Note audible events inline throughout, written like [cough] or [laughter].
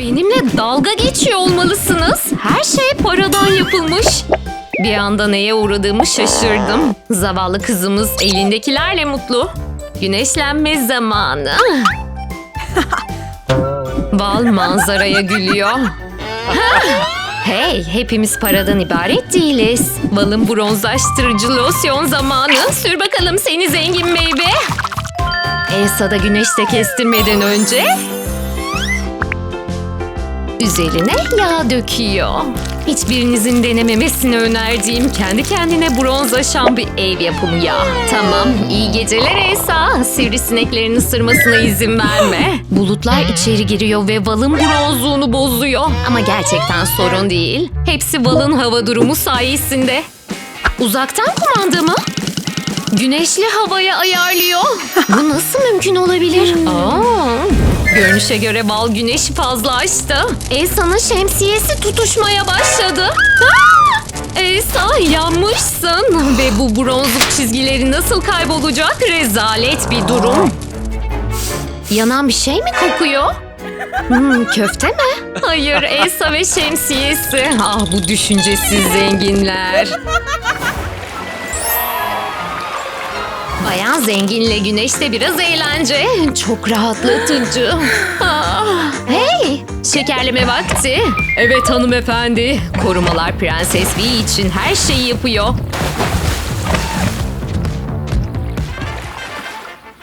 Benimle dalga geçiyor olmalısınız. Her şey paradan yapılmış. Bir anda neye uğradığımı şaşırdım. Zavallı kızımız elindekilerle mutlu. Güneşlenme zamanı. Bal manzaraya gülüyor. Hey, hepimiz paradan ibaret değiliz. Balın bronzlaştırıcı losyon zamanı. Sür bakalım seni zengin baby. Elsa da güneşte kestirmeden önce üzerine yağ döküyor. Hiçbirinizin denememesini önerdiğim kendi kendine bronzlaşan bir ev yapımı yağ. Tamam, iyi geceler Elsa. Sivrisineklerin ısırmasına izin verme. Bulutlar içeri giriyor ve Val'ın bronzluğunu bozuyor. Ama gerçekten sorun değil. Hepsi Val'ın hava durumu sayesinde. Uzaktan kumanda mı? Güneşli havaya ayarlıyor. Bu nasıl mümkün olabilir? Aa, görünüşe göre bal güneşi fazla açtı. Elsa'nın şemsiyesi tutuşmaya başladı. Elsa yanmışsın ve bu bronzluk çizgileri nasıl kaybolacak? Rezalet bir durum. Yanan bir şey mi kokuyor? Hmm, köfte mi? Hayır, Elsa ve şemsiyesi. Ah bu düşüncesiz zenginler. Bayan zenginle güneşte biraz eğlence. Çok rahatlatıcı. Ah, [sighs] hey, şekerleme vakti. Evet hanımefendi. Korumalar Prenses V için her şeyi yapıyor.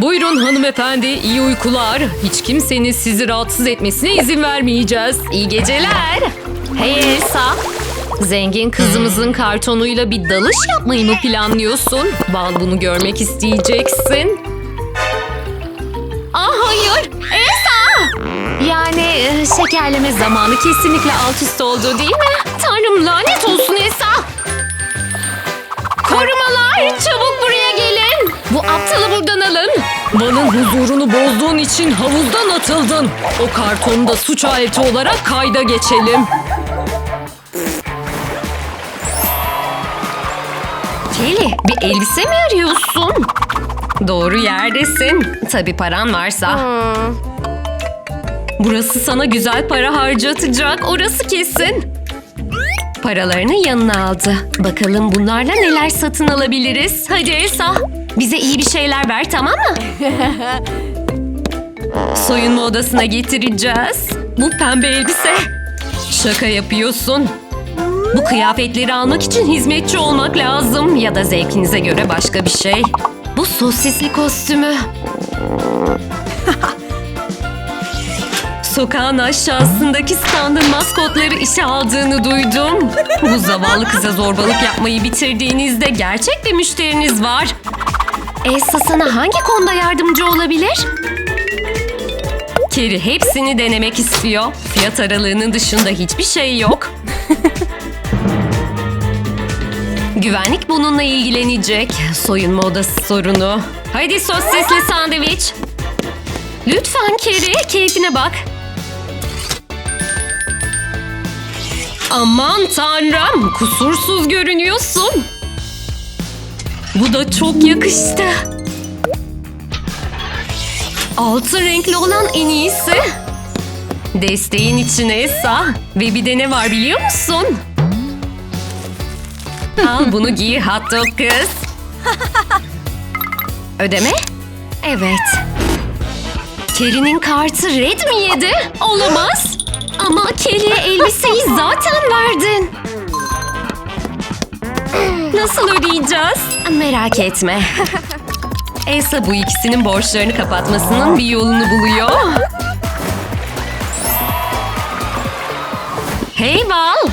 Buyurun hanımefendi, iyi uykular. Hiç kimsenin sizi rahatsız etmesine izin vermeyeceğiz. İyi geceler. Hey. Zengin kızımızın kartonuyla bir dalış yapmayı mı planlıyorsun? Bal bunu görmek isteyeceksin. Ah hayır, Elsa! Yani e, şekerleme zamanı kesinlikle alt üst oldu değil mi? Tanrım lanet olsun Elsa! Korumalar çabuk buraya gelin. Bu aptalı buradan alın. Balın huzurunu bozduğun için havuzdan atıldın. O kartonu da suç aleti olarak kayda geçelim. Kelly bir elbise mi arıyorsun? Doğru yerdesin. Tabii paran varsa. Burası sana güzel para harcatacak. Orası kesin. Paralarını yanına aldı. Bakalım bunlarla neler satın alabiliriz. Hadi Elsa. Bize iyi bir şeyler ver tamam mı? [laughs] Soyunma odasına getireceğiz. Bu pembe elbise. Şaka yapıyorsun. Bu kıyafetleri almak için hizmetçi olmak lazım. Ya da zevkinize göre başka bir şey. Bu sosisli kostümü. [laughs] Sokağın aşağısındaki standın maskotları işe aldığını duydum. Bu zavallı kıza zorbalık yapmayı bitirdiğinizde gerçek bir müşteriniz var. Elsa sana hangi konuda yardımcı olabilir? Keri hepsini denemek istiyor. Fiyat aralığının dışında hiçbir şey yok. Güvenlik bununla ilgilenecek. Soyunma odası sorunu. Haydi sosisli sandviç. Lütfen Keri, keyfine bak. Aman tanrım, kusursuz görünüyorsun. Bu da çok yakıştı. Altın renkli olan en iyisi. Desteğin için Esa. Ve bir de ne var biliyor musun? Al bunu giy hot dog kız. Ödeme? Evet. Kerry'nin kartı red mi yedi? Olamaz. Ama Kerry'e elbiseyi zaten verdin. Nasıl ödeyeceğiz? Merak etme. Elsa bu ikisinin borçlarını kapatmasının bir yolunu buluyor. Hey Val!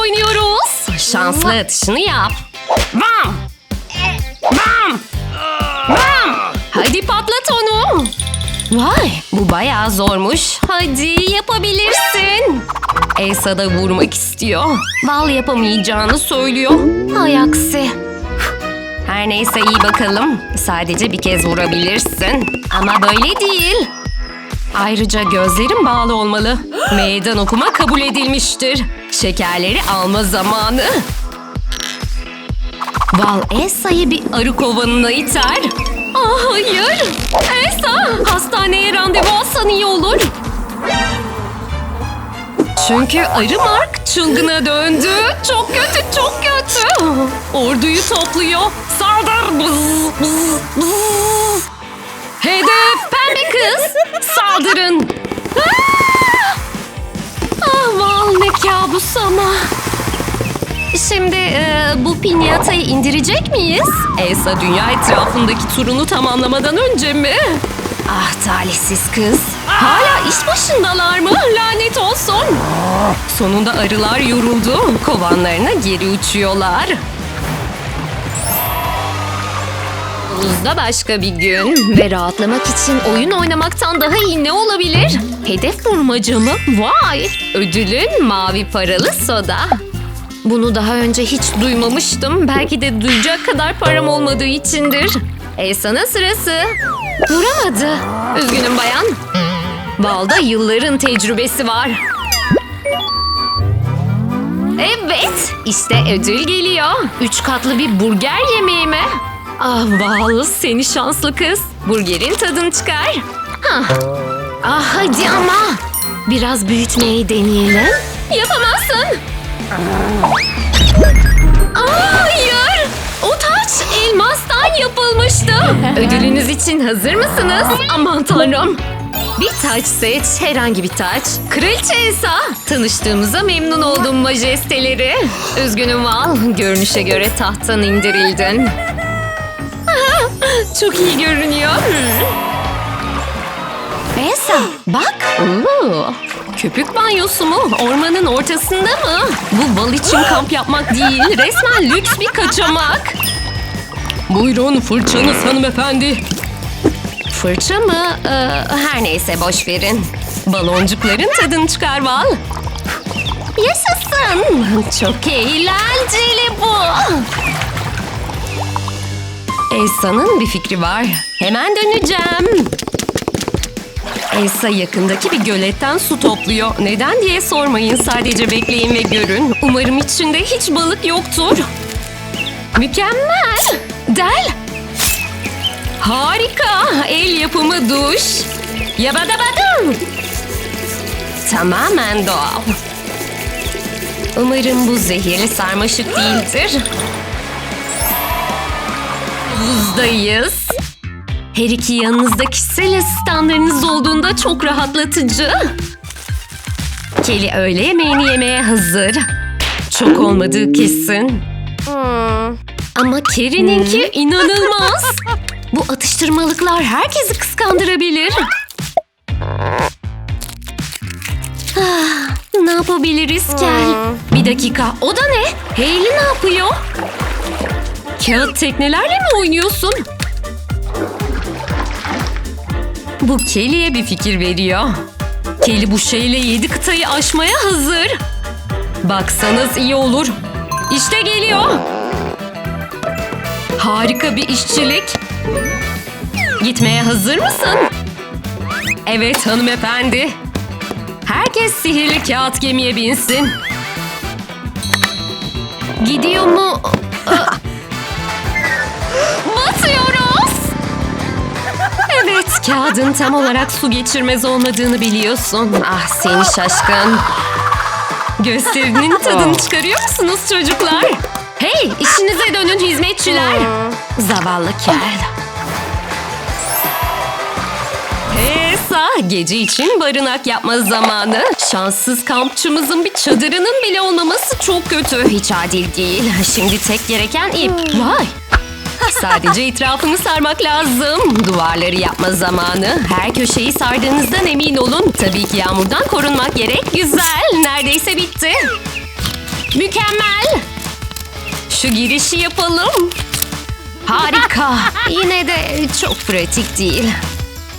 Oynuyoruz. Şanslı atışını yap. Bam! Bam! Bam! Hadi patlat onu. Vay bu bayağı zormuş. Hadi yapabilirsin. Elsa da vurmak istiyor. Val yapamayacağını söylüyor. Hay aksi. Her neyse iyi bakalım. Sadece bir kez vurabilirsin. Ama böyle değil. Ayrıca gözlerim bağlı olmalı. Meydan okuma kabul edilmiştir. Şekerleri alma zamanı. Val Elsa'yı bir arı kovanına iter. Ah hayır. Elsa yapmasan iyi olur. Çünkü arı Mark çılgına döndü. Çok kötü, çok kötü. Orduyu topluyor. Saldır. Bız, bız, bız. Hedef pembe kız. Saldırın. Ah! Ah val ne kabus ama. Şimdi e, bu pinyatayı indirecek miyiz? Elsa dünya etrafındaki turunu tamamlamadan önce mi? Ah talihsiz kız. Hala iş başındalar mı? Lanet olsun. Sonunda arılar yoruldu. Kovanlarına geri uçuyorlar. Buzda başka bir gün ve rahatlamak için oyun oynamaktan daha iyi ne olabilir? Hedef vurmaca mı? Vay! Ödülün mavi paralı soda. Bunu daha önce hiç duymamıştım. Belki de duyacak kadar param olmadığı içindir. Elsa'nın sırası. Vuramadı. Üzgünüm bayan. Balda yılların tecrübesi var. Evet, işte ödül geliyor. Üç katlı bir burger yemeği mi? Ah Val, seni şanslı kız. Burgerin tadını çıkar. Hah. Ah hadi ama. Biraz büyütmeyi deneyelim. Yapamazsın. Aa, hayır. O taç elmastan yapılmıştı. Ödülünüz için hazır mısınız? Aman tanrım. Bir taç seç, herhangi bir taç. Kraliçe Elsa. Tanıştığımıza memnun oldum majesteleri. Üzgünüm Val, görünüşe göre tahttan indirildin. Çok iyi görünüyor. Elsa, bak. Oo, köpük banyosu mu? Ormanın ortasında mı? Bu bal için kamp yapmak değil, resmen lüks bir kaçamak. Buyurun fırçanız hanımefendi. Fırça mı? Ee, her neyse boş verin. Baloncukların tadını çıkar Val. Yaşasın. Çok eğlenceli bu. Elsa'nın bir fikri var. Hemen döneceğim. Elsa yakındaki bir göletten su topluyor. Neden diye sormayın. Sadece bekleyin ve görün. Umarım içinde hiç balık yoktur. Mükemmel. Del. Harika. El yapımı duş. Yabadabadum. Tamamen doğal. Umarım bu zehirli sarmaşık değildir. Buzdayız. Her iki yanınızda kişisel asistanlarınız olduğunda çok rahatlatıcı. Kelly öğle yemeğini yemeye hazır. Çok olmadığı kesin. Ama Kerry'ninki inanılmaz. Bu atıştırmalıklar herkesi kıskandırabilir. Ah, ne yapabiliriz Kel? Bir dakika, o da ne? Hayley ne yapıyor? Kağıt teknelerle mi oynuyorsun? Bu Kelly'e bir fikir veriyor. Kelly bu şeyle yedi kıtayı aşmaya hazır. Baksanız iyi olur. İşte geliyor. Harika bir işçilik. Gitmeye hazır mısın? Evet hanımefendi. Herkes sihirli kağıt gemiye binsin. Gidiyor mu? Evet, kağıdın tam olarak su geçirmez olmadığını biliyorsun. Ah seni şaşkın. Gösterinin tadını çıkarıyor musunuz çocuklar? Hey, işinize dönün hizmetçiler. Zavallı kel. Esa, gece için barınak yapma zamanı. Şanssız kampçımızın bir çadırının bile olmaması çok kötü. Hiç adil değil. Şimdi tek gereken ip. Vay, Sadece etrafını sarmak lazım. Duvarları yapma zamanı. Her köşeyi sardığınızdan emin olun. Tabii ki yağmurdan korunmak gerek. Güzel. Neredeyse bitti. Mükemmel. Şu girişi yapalım. Harika. Yine de çok pratik değil.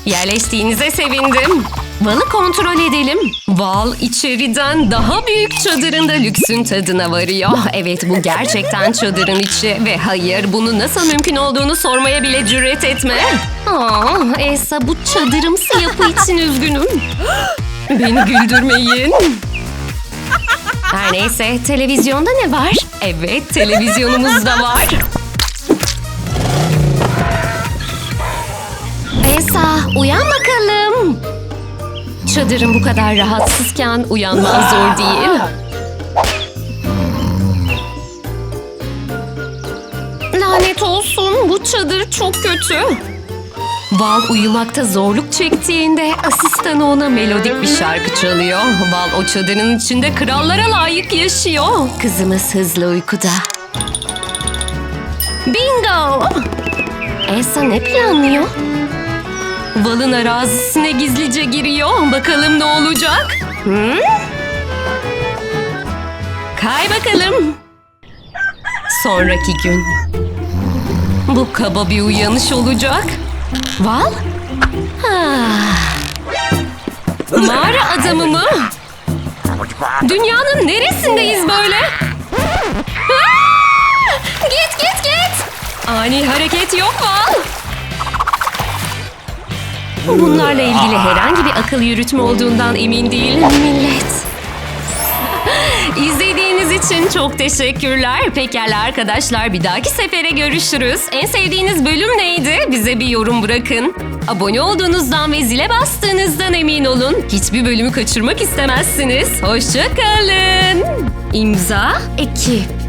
Yerleştiğinize sevindim. Val'ı kontrol edelim. Val içeriden daha büyük çadırında lüksün tadına varıyor. Evet bu gerçekten çadırın içi ve hayır bunu nasıl mümkün olduğunu sormaya bile cüret etme. Aa, Esa bu çadırımsı yapı için üzgünüm. Beni güldürmeyin. Her neyse televizyonda ne var? Evet televizyonumuz da var. Esa uyan bakalım. Çadırın bu kadar rahatsızken uyanman zor değil. Lanet olsun bu çadır çok kötü. Val uyumakta zorluk çektiğinde asistanı ona melodik bir şarkı çalıyor. Val o çadırın içinde krallara layık yaşıyor. Kızımız hızlı uykuda. Bingo! Elsa ne planlıyor? Val'ın arazisine gizlice giriyor. Bakalım ne olacak? Hı? Kay bakalım. Sonraki gün. Bu kaba bir uyanış olacak. Val? Ah. Mağara adamı mı? Dünyanın neresindeyiz böyle? Ah! Git git git. Ani hareket yok Val. Bunlarla ilgili herhangi bir akıl yürütme olduğundan emin değilim millet. İzlediğiniz için çok teşekkürler. Pekala arkadaşlar bir dahaki sefere görüşürüz. En sevdiğiniz bölüm neydi? Bize bir yorum bırakın. Abone olduğunuzdan ve zile bastığınızdan emin olun. Hiçbir bölümü kaçırmak istemezsiniz. Hoşçakalın. İmza ekip.